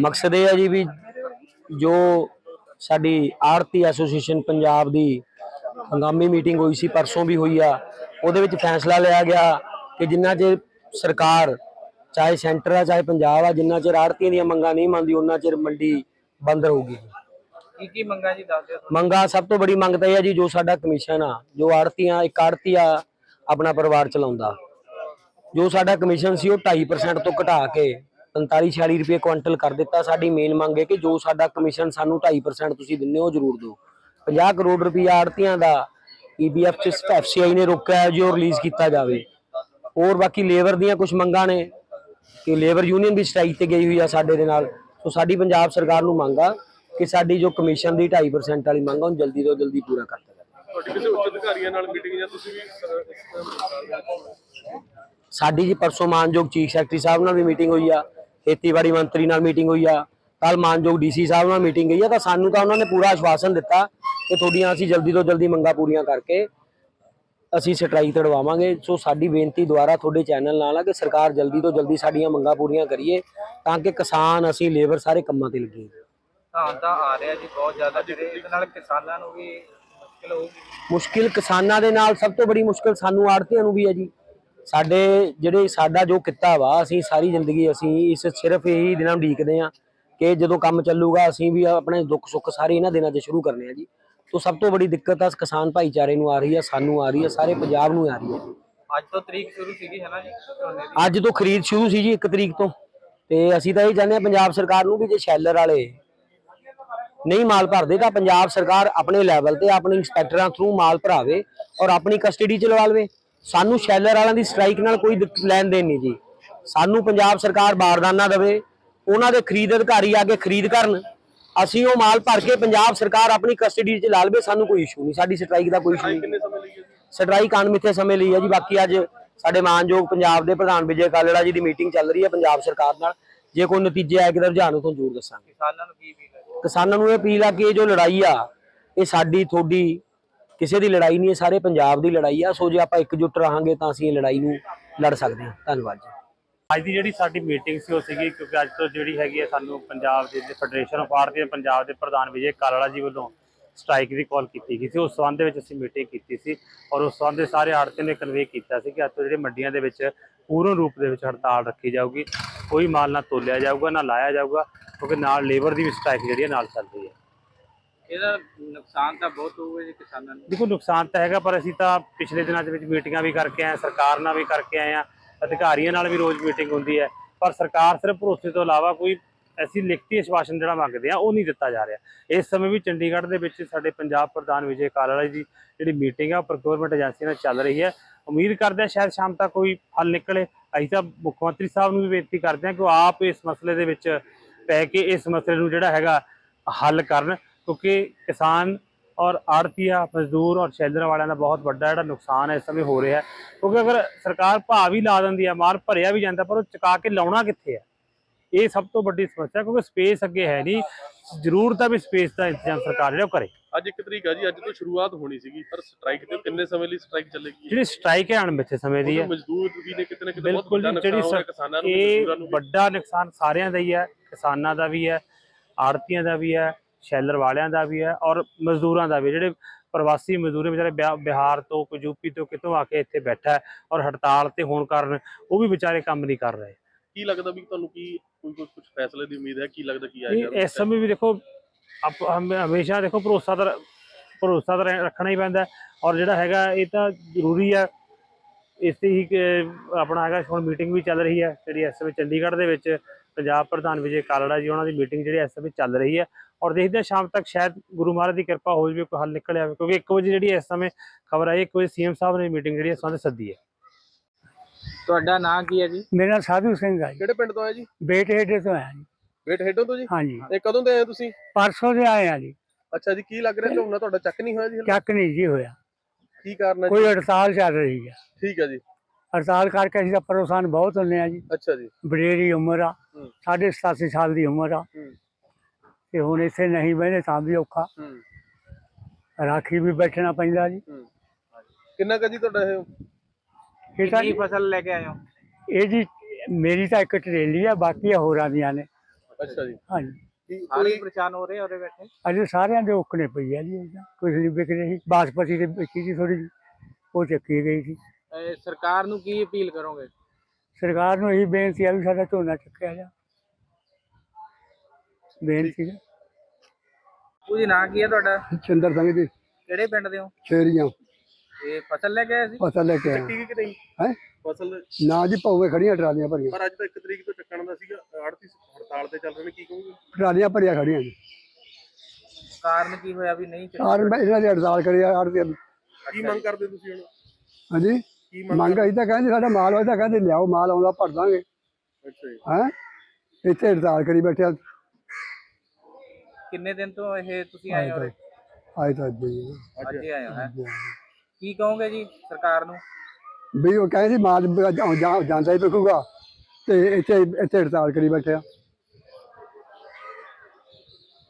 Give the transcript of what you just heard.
ਮਕਸਦ ਇਹ ਹੈ ਜੀ ਵੀ ਜੋ ਸਾਡੀ ਆੜਤੀ ਐਸੋਸੀਏਸ਼ਨ ਪੰਜਾਬ ਦੀ ਹੰਗਾਮੀ ਮੀਟਿੰਗ ਹੋਈ ਸੀ ਪਰਸੋਂ ਵੀ ਹੋਈ ਆ ਉਹਦੇ ਵਿੱਚ ਫੈਸਲਾ ਲਿਆ ਗਿਆ ਕਿ ਜਿੰਨਾ ਚਿਰ ਸਰਕਾਰ ਚਾਹੇ ਸੈਂਟਰ ਆ ਚਾਹੇ ਪੰਜਾਬ ਆ ਜਿੰਨਾ ਚਿਰ ਆੜਤੀਆਂ ਦੀਆਂ ਮੰਗਾਂ ਨਹੀਂ ਮੰਨਦੀ ਉਹਨਾਂ ਚਿਰ ਮੰਡੀ ਬੰਦ ਰਹੂਗੀ। ਕੀ ਕੀ ਮੰਗਾ ਜੀ ਦੱਸ ਦਿਓ ਮੰਗਾ ਸਭ ਤੋਂ ਬੜੀ ਮੰਗ ਤਾਂ ਇਹ ਹੈ ਜੀ ਜੋ ਸਾਡਾ ਕਮਿਸ਼ਨ ਆ ਜੋ ਆੜਤੀਆਂ ਇੱਕ ਆੜਤੀ ਆ ਆਪਣਾ ਪਰਿਵਾਰ ਚਲਾਉਂਦਾ। ਜੋ ਸਾਡਾ ਕਮਿਸ਼ਨ ਸੀ ਉਹ 2.5% ਤੋਂ ਘਟਾ ਕੇ 45 46 ਰੁਪਏ ਕੁਇੰਟਲ ਕਰ ਦਿੱਤਾ। ਸਾਡੀ ਮੇਨ ਮੰਗ ਹੈ ਕਿ ਜੋ ਸਾਡਾ ਕਮਿਸ਼ਨ ਸਾਨੂੰ 2.5% ਤੁਸੀਂ ਦਿੰਦੇ ਹੋ ਜ਼ਰੂਰ ਦਿਓ। 50 ਕਰੋੜ ਰੁਪਏ ਆੜਤੀਆਂ ਦਾ ਈਬੀਐਫ ਚ ਐਫਸੀਆਈ ਨੇ ਰੋਕਿਆ ਹੈ ਜੀ ਉਹ ਰਿਲੀਜ਼ ਕੀਤਾ ਜਾਵੇ। ਹੋਰ ਬਾਕੀ ਲੇਬਰ ਦੀਆਂ ਕੁਝ ਮੰਗਾਂ ਨੇ ਕਿ ਲੇਬਰ ਯੂਨੀਅਨ ਵੀ ਸਟ੍ਰਾਈਕ ਤੇ ਗਈ ਹੋਈ ਆ ਸਾਡੇ ਦੇ ਨਾਲ। ਸੋ ਸਾਡੀ ਪੰਜਾਬ ਸਰਕਾਰ ਨੂੰ ਮੰਗ ਆ ਕਿ ਸਾਡੀ ਜੋ ਕਮਿਸ਼ਨ ਦੀ 2.5% ਵਾਲੀ ਮੰਗ ਆ ਉਹਨੂੰ ਜਲਦੀ ਤੋਂ ਜਲਦੀ ਪੂਰਾ ਕਰ ਦਿੱਤਾ ਜਾਵੇ। ਤੁਹਾਡੀ ਕਿਸੇ ਉੱਚ ਅਧਿਕਾਰੀਆਂ ਨਾਲ ਮੀਟਿੰਗ ਜਾਂ ਤੁਸੀਂ ਵੀ ਅਹ, ਇਸ ਸਾਡੀ ਜੀ ਪਰਸੋਂ ਮਾਨਯੋਗ ਚੀਫ ਸੈਕਟਰੀ ਸਾਹਿਬ ਨਾਲ ਵੀ ਮੀਟਿੰਗ ਹੋਈ ਆ। ਖੇਤੀਬਾੜੀ ਮੰਤਰੀ ਨਾਲ ਮੀਟਿੰਗ ਹੋਈ ਆ ਕੱਲ ਮਾਨਯੋਗ ਡੀਸੀ ਸਾਹਿਬ ਨਾਲ ਮੀਟਿੰਗ ਹੋਈ ਆ ਤਾਂ ਸਾਨੂੰ ਤਾਂ ਉਹਨਾਂ ਨੇ ਪੂਰਾ ਆਸ਼ਵਾਸਨ ਦਿੱਤਾ ਕਿ ਤੁਹਾਡੀਆਂ ਅਸੀਂ ਜਲਦੀ ਤੋਂ ਜਲਦੀ ਮੰਗਾਂ ਪੂਰੀਆਂ ਕਰਕੇ ਅਸੀਂ ਸਟ੍ਰਾਈਕ ਤੜਵਾਵਾਂਗੇ ਸੋ ਸਾਡੀ ਬੇਨਤੀ ਦੁਆਰਾ ਤੁਹਾਡੇ ਚੈਨਲ ਨਾਲ ਆ ਕਿ ਸਰਕਾਰ ਜਲਦੀ ਤੋਂ ਜਲਦੀ ਸਾਡੀਆਂ ਮੰਗਾਂ ਪੂਰੀਆਂ ਕਰੀਏ ਤਾਂ ਕਿ ਕਿਸਾਨ ਅਸੀਂ ਲੇਬਰ ਸਾਰੇ ਕੰਮਾਂ ਤੇ ਲੱਗੀਏ ਧਾਨ ਤਾਂ ਆ ਰਿਹਾ ਜੀ ਬਹੁਤ ਜ਼ਿਆਦਾ ਜਿਹੜੇ ਇਹਦੇ ਨਾਲ ਕਿਸਾਨਾਂ ਨੂੰ ਵੀ ਮੁਸ਼ਕਿਲ ਹੋਊਗੀ। ਮੁਸ਼ਕਿਲ ਕਿਸਾਨਾਂ ਦੇ ਨਾਲ ਸਭ ਤੋਂ ਬੜੀ ਮੁਸ਼ਕਿਲ ਸਾਨੂੰ ਆੜਤੀਆਂ ਨੂੰ ਵੀ ਹੈ ਜੀ। ਸਾਡੇ ਜਿਹੜੇ ਸਾਡਾ ਜੋ ਕਿੱਤਾ ਵਾ ਅਸੀਂ ਸਾਰੀ ਜ਼ਿੰਦਗੀ ਅਸੀਂ ਇਸ ਸਿਰਫ ਇਹੀ ਦਿਨਾਂ ਨੂੰ ਆ ਕਿ ਜਦੋਂ ਕੰਮ ਚੱਲੂਗਾ ਅਸੀਂ ਵੀ ਆਪਣੇ ਦੁੱਖ ਸੁੱਖ ਸਾਰੇ ਇਹਨਾਂ ਦਿਨਾਂ 'ਚ ਸ਼ੁਰੂ ਕਰਨੇ ਆ ਜੀ। ਤੋਂ ਸਭ ਤੋਂ ਬੜੀ ਦਿੱਕਤ ਆ ਕਿਸਾਨ ਭਾਈਚਾਰੇ ਨੂੰ ਆ ਰਹੀ ਹੈ ਸਾਨੂੰ ਆ ਰਹੀ ਹੈ ਸਾਰੇ ਪੰਜਾਬ ਨੂੰ ਆ ਰਹੀ ਜੀ। ਅੱਜ ਤੋਂ ਤਰੀਕ ਸ਼ੁਰੂ ਸੀਗੀ ਹੈ ਨਾ ਜੀ? ਝੋਨੇ ਦੀ ਅੱਜ ਤੋਂ ਖਰੀਦ ਸ਼ੁਰੂ ਸੀ ਜੀ 1 ਤਰੀਕ ਤੋਂ। ਤੇ ਅਸੀਂ ਤਾਂ ਇਹ ਚਾਹੁੰਦੇ ਆ ਪੰਜਾਬ ਸਰਕਾਰ ਨੂੰ ਵੀ ਜੇ ਸ਼ੈਲਰ ਵਾਲੇ ਨਹੀਂ ਮਾਲ ਭਰਦੇ ਤਾਂ ਪੰਜਾਬ ਸਰਕਾਰ ਆਪਣੇ ਲੈਵਲ ਤੇ ਆਪਣੇ ਇੰਸਪੈਕਟਰਾਂ ਥਰੂ ਮਾਲ ਭਰਾਵੇ ਔਰ ਆਪਣੀ ਕਸਟਡੀ ਚ ਲਵਾ ਲਵੇ। ਸਾਨੂੰ ਸ਼ੈਲਰ ਵਾਲਿਆਂ ਦੀ ਸਟ੍ਰਾਈਕ ਨਾਲ ਕੋਈ ਲੈਣ ਦੇਣ ਨਹੀਂ ਜੀ। ਸਾਨੂੰ ਪੰਜਾਬ ਸਰਕਾਰ ਬਾਰਦਾਨਾ ਦੇਵੇ ਉਹਨਾਂ ਦੇ ਖਰੀਦ ਅਧਿਕਾਰੀ ਆ ਕੇ ਖਰੀਦ ਕਰਨ। ਅਸੀਂ ਉਹ ਮਾਲ ਭਰ ਕੇ ਪੰਜਾਬ ਸਰਕਾਰ ਆਪਣੀ ਕਸਟਡੀ ਚ ਲਾ ਲਵੇ ਸਾਨੂੰ ਕੋਈ ਇਸ਼ੂ ਨਹੀਂ। ਸਾਡੀ ਸਟ੍ਰਾਈਕ ਦਾ ਕੋਈ ਇਸ਼ੂ ਨਹੀਂ। ਸਟ੍ਰਾਈਕ ਅਣਮਿੱਥੇ ਸਮੇਂ ਲਈ ਹੈ ਜੀ। ਬਾਕੀ ਅੱਜ ਸਾਡੇ ਮਾਨਯੋਗ ਪੰਜਾਬ ਦੇ ਪ੍ਰਧਾਨ ਵਿਜੇ ਕਾਲੜਾ ਜੀ ਦੀ ਮੀਟਿੰਗ ਚੱਲ ਰਹੀ ਹੈ ਪੰਜਾਬ ਸਰਕਾਰ ਨਾਲ। ਜੇ ਕੋਈ ਨਤੀਜੇ ਆਏ ਕਿ ਰੁਝਾਨ ਉਥੋਂ ਜ਼ਰੂਰ ਦੱਸਾਂਗੇ। ਕਿਸਾਨਾਂ ਨੂੰ ਕੀ ਵੀ ਹੈ ਕਿਸਾਨਾਂ ਨੂੰ ਇਹ ਅਪੀਲ ਆ ਕਿ ਇਹ ਜੋ ਲੜਾਈ ਆ ਇਹ ਸਾਡੀ ਤੁਹਾਡੀ ਕਿਸੇ ਦੀ ਲੜਾਈ ਨਹੀਂ ਹੈ, ਸਾਰੇ ਪੰਜਾਬ ਦੀ ਲੜਾਈ ਆ, ਸੋ ਜੇ ਆਪਾਂ ਇਕਜੁੱਟ ਰਹਾਂਗੇ ਤਾਂ ਅਸੀਂ ਇਹ ਲੜਾਈ ਨੂੰ ਲੜ ਸਕਦੇ ਹਾਂ। ਧੰਨਵਾਦ ਜੀ। ਅੱਜ ਦੀ ਜਿਹੜੀ ਸਾਡੀ ਮੀਟਿੰਗ ਸੀ ਉਹ ਸੀਗੀ, ਕਿਉਂਕਿ ਅੱਜ ਤੋਂ ਜਿਹੜੀ ਹੈਗੀ ਹੈ ਸਾਨੂੰ ਪੰਜਾਬ ਦੇ ਫੈਡਰੇਸ਼ਨ ਆਫ ਆਰਤੀ ਪੰਜਾਬ ਦੇ ਪ੍ਰਧਾਨ ਵਿਜੇ ਕਾਲੜਾ ਜੀ ਵੱਲੋਂ ਸਟ੍ਰਾਈਕ ਦੀ ਕਾਲ ਕੀਤੀ ਗਈ ਸੀ। ਉਸ ਸੰਬੰਧ ਦੇ ਵਿੱਚ ਅਸੀਂ ਮੀਟਿੰਗ ਕੀਤੀ ਸੀ ਔਰ ਉਸ ਸੰਬੰਧ ਦੇ ਸਾਰੇ ਆੜਤੀਆਂ ਨੇ ਕਨਵੇ ਕੀਤਾ ਸੀ ਕਿ ਅੱਜ ਤੋਂ ਜਿਹੜੇ ਮੰਡੀਆਂ ਦੇ ਵਿੱਚ ਪੂਰਨ ਰੂਪ ਦੇ ਵਿੱਚ ਹੜਤਾਲ ਰੱਖੀ ਜਾਊਗੀ। ਕੋਈ ਮਾਲ ਨਾ ਤੋਲਿਆ ਜਾਊਗਾ, ਨਾ ਲਾਇਆ ਜਾਊਗਾ, ਕਿਉਂਕਿ ਨਾਲ ਲੇਬਰ ਦੀ ਵੀ ਸਟ੍ਰਾਈਕ ਜਿਹੜੀ ਹੈ ਨਾਲ ਚੱਲ ਰਹੀ ਹੈ। ਇਹਦਾ ਨੁਕਸਾਨ ਤਾਂ ਬਹੁਤ ਹੋਊਗਾ ਜੀ ਕਿਸਾਨਾਂ ਨੂੰ। ਦੇਖੋ, ਨੁਕਸਾਨ ਤਾਂ ਹੈਗਾ, ਪਰ ਅਸੀਂ ਤਾਂ ਪਿਛਲੇ ਦਿਨਾਂ ਦੇ ਵਿੱਚ ਮੀਟਿੰਗਾਂ ਵੀ ਕਰਕੇ ਆਏ ਹਾਂ, ਸਰਕਾਰ ਨਾਲ ਵੀ ਕਰਕੇ ਆਏ ਹਾਂ, ਅਧਿਕਾਰੀਆਂ ਨਾਲ ਵੀ ਰੋਜ਼ ਮੀਟਿੰਗ ਹੁੰਦੀ ਹੈ। ਪਰ ਸਰਕਾਰ ਸਿਰਫ ਭਰੋਸੇ ਤੋਂ ਇਲਾਵਾ ਕੋਈ ਅਸੀਂ ਲਿਖਤੀ ਆਸ਼ਵਾਸਨ ਜਿਹੜਾ ਮੰਗਦੇ ਆ ਉਹ ਨਹੀਂ ਦਿੱਤਾ ਜਾ ਰਿਹਾ। ਇਸ ਸਮੇਂ ਵੀ ਚੰਡੀਗੜ੍ਹ ਦੇ ਵਿੱਚ ਸਾਡੇ ਪੰਜਾਬ ਪ੍ਰਧਾਨ ਵਿਜੇ ਕਾਲੜਾ ਜੀ ਜਿਹੜੀ ਮੀਟਿੰਗ ਆ ਪ੍ਰੋਕਿਉਰਮੈਂਟ ਏਜੰਸੀ ਨਾਲ ਚੱਲ ਰਹੀ ਹੈ। ਉਮੀਦ ਕਰਦੇ ਹਾਂ ਸ਼ਾਇਦ ਸ਼ਾਮ ਤੱਕ ਕੋਈ ਹੱਲ ਨਿਕਲੇ। ਅਸੀਂ ਤਾਂ ਮੁੱਖ ਮੰਤਰੀ ਸਾਹਿਬ ਨੂੰ ਵੀ ਬੇਨਤੀ ਕਰਦੇ ਹਾਂ ਕਿ ਉਹ ਆਪ ਇਸ ਮਸਲੇ ਦੇ ਵਿੱਚ ਪੈ ਕੇ ਇਸ ਮਸਲੇ ਨੂੰ ਜਿਹੜਾ ਹੈਗਾ ਹੱਲ ਕਰਨ। ਕਿਉਂਕਿ ਕਿਸਾਨ ਔਰ ਆੜਤੀਆ ਮਜ਼ਦੂਰ ਔਰ ਸ਼ੈਲਰ ਵਾਲਿਆਂ ਦਾ ਬਹੁਤ ਵੱਡਾ ਜਿਹੜਾ ਨੁਕਸਾਨ ਹੈ ਇਸ ਸਮੇਂ ਹੋ ਰਿਹਾ ਕਿਉਂਕਿ ਅਗਰ ਸਰਕਾਰ ਭਾਅ ਵੀ ਲਾ ਦਿੰਦੀ ਹੈ ਮਾਲ ਭਰਿਆ ਵੀ ਜਾਂਦਾ ਪਰ ਉਹ ਚੁਕਾ ਕੇ ਲਾਉਣਾ ਕਿੱਥੇ ਹੈ? ਇਹ ਸਭ ਤੋਂ ਵੱਡੀ ਸਮੱਸਿਆ ਕਿਉਂਕਿ ਸਪੇਸ ਅੱਗੇ ਹੈ ਨਹੀਂ। ਜ਼ਰੂਰ ਤਾਂ ਵੀ ਸਪੇਸ ਦਾ ਇੰਤਜ਼ਾਮ ਸਰਕਾਰ ਜਿਹੜਾ ਉਹ ਕਰੇ। ਅੱਜ ਇੱਕ ਤਰੀਕ ਆ ਜੀ ਅੱਜ ਤੋਂ ਸ਼ੁਰੂਆਤ ਹੋਣੀ ਸੀਗੀ ਪਰ ਸਟ੍ਰਾਈਕ ਤੇ ਕਿੰਨੇ ਸਮੇਂ ਲਈ ਸਟ੍ਰਾਈਕ ਚੱਲੇਗੀ? ਜਿਹੜੀ ਸਟ੍ਰਾਈਕ ਹੈ ਅਣਮਿੱਥੇ ਸਮੇਂ ਦੀ ਹੈ। ਮਜ਼ਦੂਰ ਵੀ ਨੇ ਕਿਤੇ ਨਾ ਕਿਤੇ ਬਹੁਤ ਵੱਡਾ ਨੁਕਸਾਨ ਹੋਇਆ ਕਿਸਾਨਾਂ ਨੂੰ ਮਜ਼ਦੂਰਾਂ ਨੂੰ। ਵੱਡਾ ਨੁਕਸਾਨ ਸਾਰਿਆਂ ਦਾ ਹੀ ਹੈ ਕਿਸਾਨਾਂ ਦਾ ਵੀ ਹੈ ਆੜਤੀਆਂ ਦਾ ਵੀ ਹੈ। ਸ਼ੈਲਰ ਵਾਲਿਆਂ ਦਾ ਵੀ ਹੈ ਔਰ ਮਜ਼ਦੂਰਾਂ ਦਾ ਵੀ ਜਿਹੜੇ ਪ੍ਰਵਾਸੀ ਮਜ਼ਦੂਰ ਵਿਚਾਰੇ ਬਿਹਾ- ਬਿਹਾਰ ਤੋਂ ਕੋਈ ਯੂਪੀ ਤੋਂ ਕਿਤੋਂ ਆ ਕੇ ਇੱਥੇ ਬੈਠਾ ਹੈ ਔਰ ਹੜਤਾਲ ਤੇ ਹੋਣ ਕਾਰਨ ਉਹ ਵੀ ਵਿਚਾਰੇ ਕੰਮ ਨਹੀਂ ਕਰ ਰਹੇ। ਕੀ ਲੱਗਦਾ ਵੀ ਤੁਹਾਨੂੰ ਕੀ ਕੋਈ ਕੁਝ ਫੈਸਲੇ ਦੀ ਉਮੀਦ ਹੈ? ਕੀ ਲੱਗਦਾ ਕੀ ਆਏਗਾ? ਇਸ ਸਮੇਂ ਵੀ ਦੇਖੋ ਆਪ ਹਮੇ- ਹਮੇਸ਼ਾ ਦੇਖੋ ਭਰੋਸਾ ਤਾਂ ਭਰੋਸਾ ਤਾਂ ਰੱਖਣਾ ਹੀ ਪੈਂਦਾ ਔਰ ਜਿਹੜਾ ਹੈਗਾ ਇਹ ਤਾਂ ਜ਼ਰੂਰੀ ਹੈ। ਇਸ ਤੇ ਹੀ ਆਪਣਾ ਹੈਗਾ ਹੁਣ ਮੀਟਿੰਗ ਵੀ ਚੱਲ ਰਹੀ ਹੈ ਜਿਹੜੀ ਇਸ ਸਮੇਂ ਚੰਡੀਗੜ੍ਹ ਦੇ ਵਿੱਚ। ਪੰਜਾਬ ਪ੍ਰਧਾਨ ਵਿਜੇ ਕਾਲੜਾ ਜੀ ਉਹਨਾਂ ਦੀ ਮੀਟਿੰਗ ਜਿਹੜੀ ਇਸ ਸਮੇਂ ਚੱਲ ਰਹੀ ਹੈ ਔਰ ਦੇਖਦੇ ਹਾਂ ਸ਼ਾਮ ਤੱਕ ਸ਼ਾਇਦ ਗੁਰੂ ਮਹਾਰਾਜ ਦੀ ਕਿਰਪਾ ਹੋ ਜਾਵੇ ਕੋਈ ਹੱਲ ਨਿਕਲ ਆਵੇ ਕਿਉਂਕਿ 1 ਵਜੇ ਜਿਹੜੀ ਇਸ ਸਮੇਂ ਖਬਰ ਆਈ 1 ਵਜੇ ਸੀਐਮ ਸਾਹਿਬ ਨੇ ਮੀਟਿੰਗ ਜਿਹੜੀ ਇਸ ਸੰਬੰਧ ਸੱਦੀ ਹੈ। ਤੁਹਾਡਾ ਨਾਂ ਕੀ ਹੈ ਜੀ? ਮੇਰਾ ਨਾਮ ਸਾਧੂ ਸਿੰਘ ਜੀ। ਕਿਹੜੇ ਪਿੰਡ ਤੋਂ ਆਏ ਜੀ? ਬੇਟੇ ਹੇਡੇ ਤੋਂ ਆਇਆ ਜੀ। ਵੇਟ ਹੈਡੋਂ ਤੋਂ ਜੀ? ਹਾਂਜੀ। ਇਹ ਕਦੋਂ ਦੇ ਆਏ ਤੁਸੀਂ? ਪਰਸੋਂ ਦੇ ਆਏ ਆ ਜੀ। ਅੱਛਾ ਜੀ ਕੀ ਲੱਗ ਰਿਹਾ ਝੋਨਾ ਤੁਹਾਡਾ? ਚੱਕ ਨਹੀਂ ਹੋਇਆ ਜੀ? ਚੱਕ ਨਹੀਂ ਜੀ ਹੋਇਆ। ਕੀ ਕਾਰਨ ਹੈ ਕੋਈ ਹੜਤਾਲ ਚੱਲ ਰਹੀ ਹੈ। ਠੀਕ ਹੈ ਜੀ। ਹੜਤਾਲ ਕਰਕੇ ਅਸੀਂ ਤਾਂ ਪਰੇਸ਼ਾਨ ਬਹੁਤ ਹੁੰਦੇ ਆ ਜੀ। ਅੱਛਾ ਜੀ। ਬੜੇਰੀ ਉਮਰ ਆ। ਹੂੰ। ਸਾਢੇ 87 ਸਾਲ ਦੀ ਉਮਰ ਆ। ਤੇ ਹੁਣ ਇੱਥੇ ਨਹੀਂ ਬਹਿੰਦੇ ਤਾਂ ਵੀ ਔਖਾ। ਰਾਖੀ ਵੀ ਬੈਠਣਾ ਪੈਂਦਾ ਜੀ। ਕਿੰਨਾ ਕੁ ਜੀ ਤੁਹਾਡਾ ਇਹ? ਇਹ ਤਾਂ ਕੀ ਫਸਲ ਲੈ ਕੇ ਆਏ ਹੋ? ਇਹ ਜੀ ਮੇਰੀ ਤਾਂ ਇੱਕ ਟਰੇਲੀ ਆ ਬਾਕੀ ਹੋਰਾਂ ਦੀਆਂ ਨੇ। ਅੱਛਾ ਜੀ। ਹਾਂਜੀ। ਕੋਈ ਪਰੇਸ਼ਾਨ ਹੋ ਰਹੇ ਉਰੇ ਬੈਠੇ? ਅਜੇ ਸਾਰਿਆਂ ਦੇ ਔਕਣੇ ਪਈ ਆ ਜੀ। ਕੁਛ ਨਹੀਂ ਵਿਕ ਰਹੀ ਬਾਸਪਤੀ ਦੇ ਵੇਚੀ ਸੀ ਥੋੜੀ ਉਹ ਚੱਕੀ ਗਈ ਸੀ। ਅਹ ਸਰਕਾਰ ਨੂੰ ਕੀ ਅਪੀਲ ਕਰੋਗੇ? ਸਰਕਾਰ ਨੂੰ ਇਹੀ ਬੇਨਤੀ ਆ ਵੀ ਸਾਡਾ ਝੋਨਾ ਚੱਕਿਆ ਜਾ। ਬੇਨਤੀ ਹੈ ਉਹਦੀ ਨਾਂ ਕੀ ਹੈ ਤੁਹਾਡਾ? ਚੰਦਰ ਸਿੰਘ ਜੀ। ਕਿਹੜੇ ਪਿੰਡ ਦੇ ਹੋ? ਸ਼ੇਰੀਆਂ ਇਹ ਫਸਲ ਲੈ ਕੇ ਆਏ ਸੀ? ਫਸਲ ਲੈ ਕੇ ਆਏ। ਠੀਕ ਕਿ ਨਹੀਂ ਹੈ? ਫਸਲ ਨਾ ਜੀ ਭੌਵੇਂ ਖੜੀਆਂ ਟਰਾਲੀਆਂ ਭਰੀਆਂ। ਪਰ ਅੱਜ ਤਾਂ 1 ਤਰੀਕ ਤੋਂ ਚੱਕਣ ਦਾ ਸੀਗਾ ਆੜਤੀ ਹੜਤਾਲ ਤੇ ਚੱਲ ਰਹੇ ਨੇ ਕੀ ਕਹੋਗੇ? ਟਰਾਲੀਆਂ ਭਰੀਆਂ ਖੜੀਆਂ ਜੀ ਕਾਰਨ ਕੀ ਹੋਇਆ ਵੀ ਨਹੀਂ ਚੱਕੀ? ਕਾਰਨ ਇਹਨਾਂ ਦੀ ਹੜਤਾਲ ਕਰੀ ਆ ਆੜਤੀ। ਕੀ ਮੰਗ ਕਰਦੇ ਤੁਸੀਂ ਹੁਣ? ਹਾਂਜੀ? ਕੀ ਮੰਗ ਮੰਗ ਅਸੀਂ ਤਾਂ ਕਹਿੰਦੇ ਸਾਡਾ ਮਾਲ ਹੋਇਆ ਤਾਂ ਕਹਿੰਦੇ ਲਿਆਓ ਮਾਲ ਆਉਂਦਾ ਭਰ ਦਾਂਗੇ। ਅੱਛਾ ਜੀ। ਹੈ? ਇੱਥੇ ਹੜਤਾਲ ਕਰੀ ਬੈਠੇ ਆ। ਕਿੰਨੇ ਦਿਨ ਤੋਂ ਇਹ ਤੁਸੀਂ ਆਏ ਹੋ? ਆਏ ਤਾਂ ਅੱਜ ਹੀ ਆ। ਅੱਜ ਹੀ ਆਏ ਹੋ ਹੈਂ? ਕੀ ਕਹੋਗੇ ਜੀ ਸਰਕਾਰ ਨੂੰ? ਵੀ ਉਹ ਕਹਿੰਦੇ ਸੀ ਮਾਲ ਜਾਂ- ਜਾਂ- ਜਾਂਦਾ ਹੀ ਵਿਕੂਗਾ। ਤੇ ਇੱਥੇ ਇੱਥੇ ਹੜਤਾਲ ਕਰੀ ਬੈਠੇ ਆ।